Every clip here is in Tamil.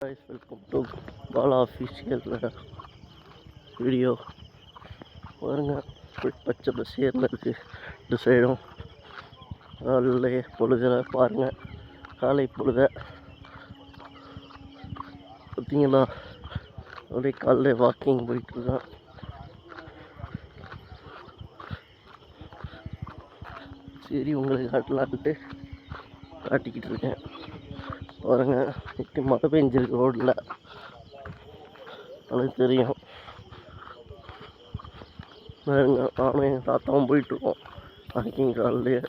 guys, welcome to Bala official video பாருங்க பச்சை பசேரில் இருக்குது இந்த சைடும் காலையிலே பொழுதில் பாருங்கள் காலை பொழுத. பார்த்தீங்களா? அப்படியே காலைல வாக்கிங் போயிட்டுருக்கேன் சரி உங்களுக்கு காட்டலான்ட்டு காட்டிக்கிட்டு இருக்கேன். பாருங்க. இப்படி மழை பெஞ்சிருக்கு ரோட்டில் எனக்கு தெரியும். பாருங்க நானும் எங்கள் தாத்தாவும் போயிட்டுருக்கோம். வாக்கிங் காலையிலேயே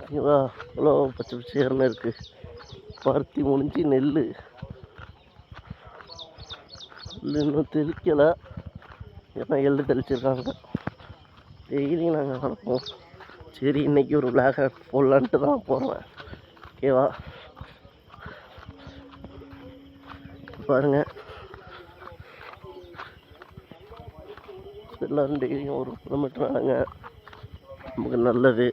ஓகேவா அவ்வளோ பச்சை பச்சையாரன்னு இருக்குது பருத்தி முடிஞ்சு நெல் இன்னும் தெளிக்கலை. ஏன்னா எள்ளு தெளிச்சிருக்காங்க. டெய்லி நாங்கள் வளர்ப்போம் சரி இன்னைக்கு ஒரு பிளாக் போடலான்ட்டு தான் போடுறேன் ஓகேவா பாருங்க. எல்லோரும் டெய்லியும் ஒரு கிலோமீட்டர் நடங்க நமக்கு நல்லது.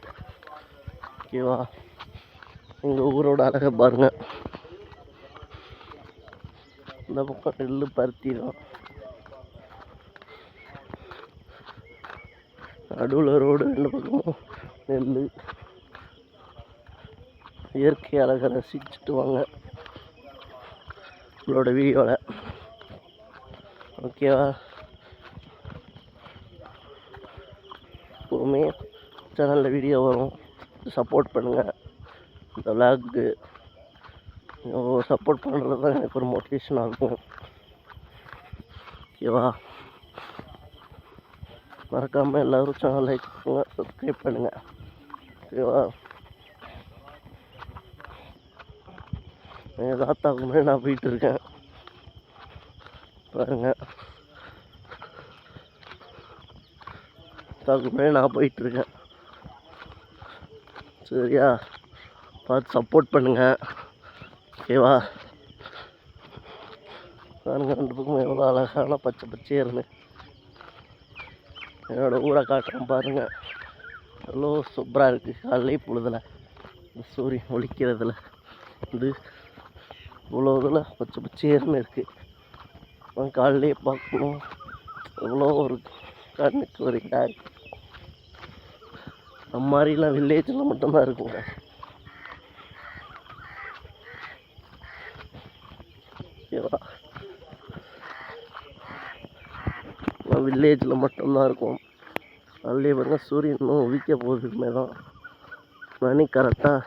ஓகேவா எங்கள் ஊரோட அழகை பாருங்க. இந்த பக்கம் நெல் பருத்தி தான் நடுவில் ரோடு ரெண்டு பக்கமும் நெல் இயற்கை அழகை ரசிச்சுட்டு வாங்க. உங்களோட வீடியோவில் ஓகேவா எப்போவுமே சேனலில் வீடியோ வரும். சப்போர்ட் பண்ணுங்கள் இந்த விளாக்கு. சப்போர்ட் பண்ணுறது தான் எனக்கு ஒரு மோட்டிவேஷனாக இருக்கும். ஓகேவா மறக்காமல் எல்லோரும் சேனல் லைக் பண்ணுங்கள் சப்ஸ்கிரைப் பண்ணுங்கள் ஓகேவா எங்கள் தாத்தாவுக்கு முன்னாடி நான் போயிட்டு இருக்கேன். பாருங்கள் தாத்தாவுக்கு முன்னாடி நான் போயிட்டு இருக்கேன். சரியா? பார்த்து சப்போர்ட் பண்ணுங்கள் ஓகேவா பாருங்க ரெண்டு பக்கம் எவ்வளோ அழகான பச்சை பச்சையர்னு என்னோட ஊரை காட்டுறோம் பாருங்கள் எவ்வளோ சூப்பராக இருக்குது காலையிலே பொழுதில். இந்த சூரியன் ஒழிக்கிறதுல இது இவ்வளோ இதில் பச்சை பச்சையர்னு இருக்குது காலையிலே பார்க்கணும். எவ்வளோ ஒரு கண்ணுக்கு ஒரு இதாக இருக்குது நம்ம மாதிரிலாம் வில்லேஜில் மட்டும்தான் இருக்குங்க. ஓகேவா? வில்லேஜில் மட்டும்தான் இருக்கும். அதுலேயே பாருங்க சூரியன் இன்னும் உதிக்க போகுது தான் மணி கரெக்டாக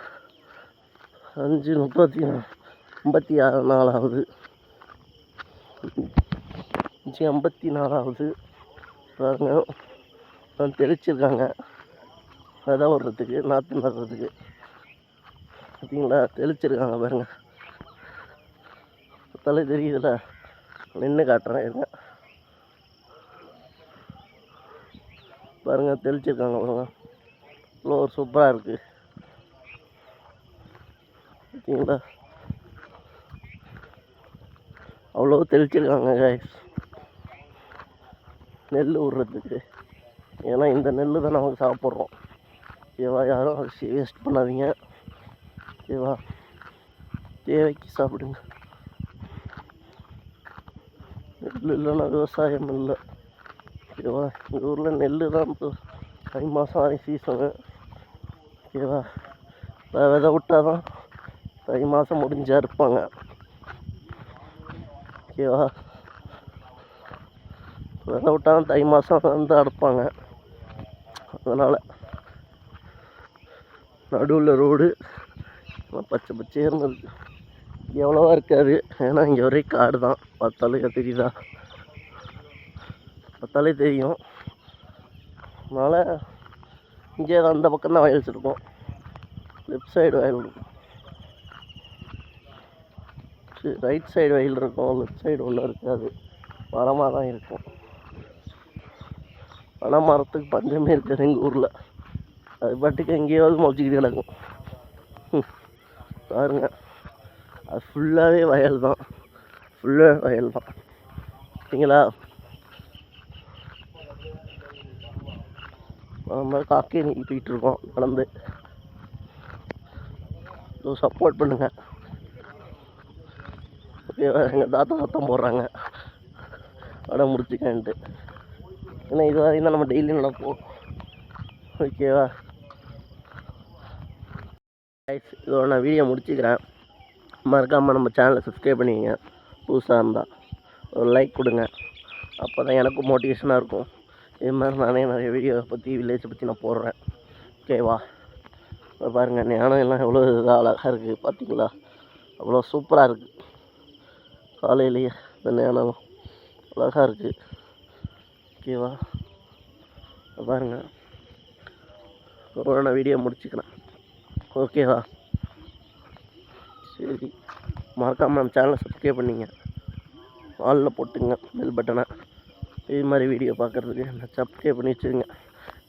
அஞ்சு முப்பத்தி ஐம்பத்தி ஆறு நாலாவது அஞ்சு ஐம்பத்தி நாலாவது பாருங்க நான் தெளிச்சிருக்காங்க. விதை விடுறதுக்கு நாற்று நடுறதுக்கு. பார்த்தீங்களா தெளிச்சிருக்காங்க பாருங்கள் தலை தெரியுதுல. நின்று காட்டுறேன் இருங்க. பாருங்கள் தெளிச்சிருக்காங்க பாருங்க. இவ்வளோ சூப்பராக இருக்குது பார்த்தீங்களா அவ்வளோ தெளிச்சிருக்காங்க காய்ஸ் நெல் விடுறதுக்கு ஏன்னா இந்த நெல் தான் நமக்கு சாப்பிட்றோம். ஓகேவா யாரும் அரிசி வேஸ்ட் பண்ணாதீங்க. ஓகேவா தேவைக்கு சாப்பிடுங்க. நெல் இல்லைன்னா விவசாயம் இல்லை. ஓகேவா எங்கள் ஊரில் நெல் தான் இப்போ தை மாதம் ஆகி சீசனு ஓகேவா இப்போ விதை விட்டால் தான் தை மாதம் முடிஞ்சா இருப்பாங்க. ஓகேவா விதை விட்டால் தான் தை மாதம் வந்து அறுப்பாங்க அதனால் நடுவில் ரோடு பச்சை பச்சையாக இருந்தது. எவ்வளோவா இருக்காது. ஏன்னா இங்கே ஒரே காடு தான் பார்த்தாலும் தெரியுதா? பார்த்தாலே தெரியும். அதனால் இங்கே அந்த பக்கம் தான் வயல் வச்சுருக்கோம். லெஃப்ட் சைடு வயல் இருக்கும். ரைட் சைடு வயல் இருக்கும். லெஃப்ட் சைடு ஒன்றும் இருக்காது. மரமாக தான் இருக்கும். பனை மரத்துக்கு பஞ்சமே இருக்காது எங்கள் ஊரில். அது பாட்டுக்கு எங்கேயாவது முளைச்சிக்கிட்டு கிடக்கும். பாருங்க. அது ஃபுல்லாகவே வயல் தான் ஃபுல்லாக வயல் தான் சரிங்களா? நம்ம காக்கையை நீட்டிகிட்டு இருக்கோம் நடந்து சப்போர்ட் பண்ணுங்கள் ஓகேவா எங்கள் தாத்தா சத்தம் போடுறாங்க. அடம் முடிச்சுக்கன்ட்டு. ஏன்னா இது வரையும் தான் நம்ம டெய்லி நடப்போம். ஓகேவா கைஸ் இதோட நான் வீடியோ முடிச்சுக்கிறேன். மறக்காமல் நம்ம சேனலை சப்ஸ்கிரைப் பண்ணிக்கங்க. புதுசாக இருந்தால் ஒரு லைக் கொடுங்க. அப்போ தான் எனக்கும் மோட்டிவேஷனாக இருக்கும். இது மாதிரி நானே நிறைய வீடியோவை பற்றி வில்லேஜை பற்றி நான் போடுறேன். ஓகேவா இப்போ பாருங்கள் ஞானம் எல்லாம் எவ்வளோ இதாக அழகாக இருக்குது பார்த்தீங்களா அவ்வளோ சூப்பராக இருக்குது காலையிலேயே இந்த ஞானம் அழகாக இருக்குது ஓகேவா இப்போ பாருங்கள் இதோட நான் வீடியோ முடிச்சுக்கிறேன் ஓகேவா சரி. மறக்காமல் நம்ம சேனலை சப்ஸ்கிரைப் பண்ணிங்க. ஆலில் போட்டுங்க பெல் பட்டனை இது மாதிரி வீடியோ பார்க்குறதுக்கு சப்ஸ்கிரைப் பண்ணி வச்சுருங்க.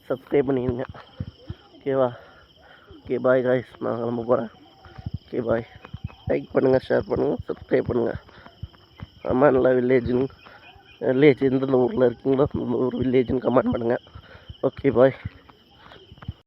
சப்ஸ்கிரைப் பண்ணிடுங்க ஓகேவா ஓகே பாய் காய்ஸ் நான் கிளம்ப போகிறேன் ஓகே பாய் லைக் பண்ணுங்கள் ஷேர் பண்ணுங்கள் சப்ஸ்கிரைப் பண்ணுங்கள் அம்மா நல்லா வில்லேஜுன்னு வில்லேஜ் எந்தெந்த ஊரில் இருக்கீங்களோ அந்த ஊர் வில்லேஜுன்னு கமெண்ட் பண்ணுங்கள் ஓகே பாய்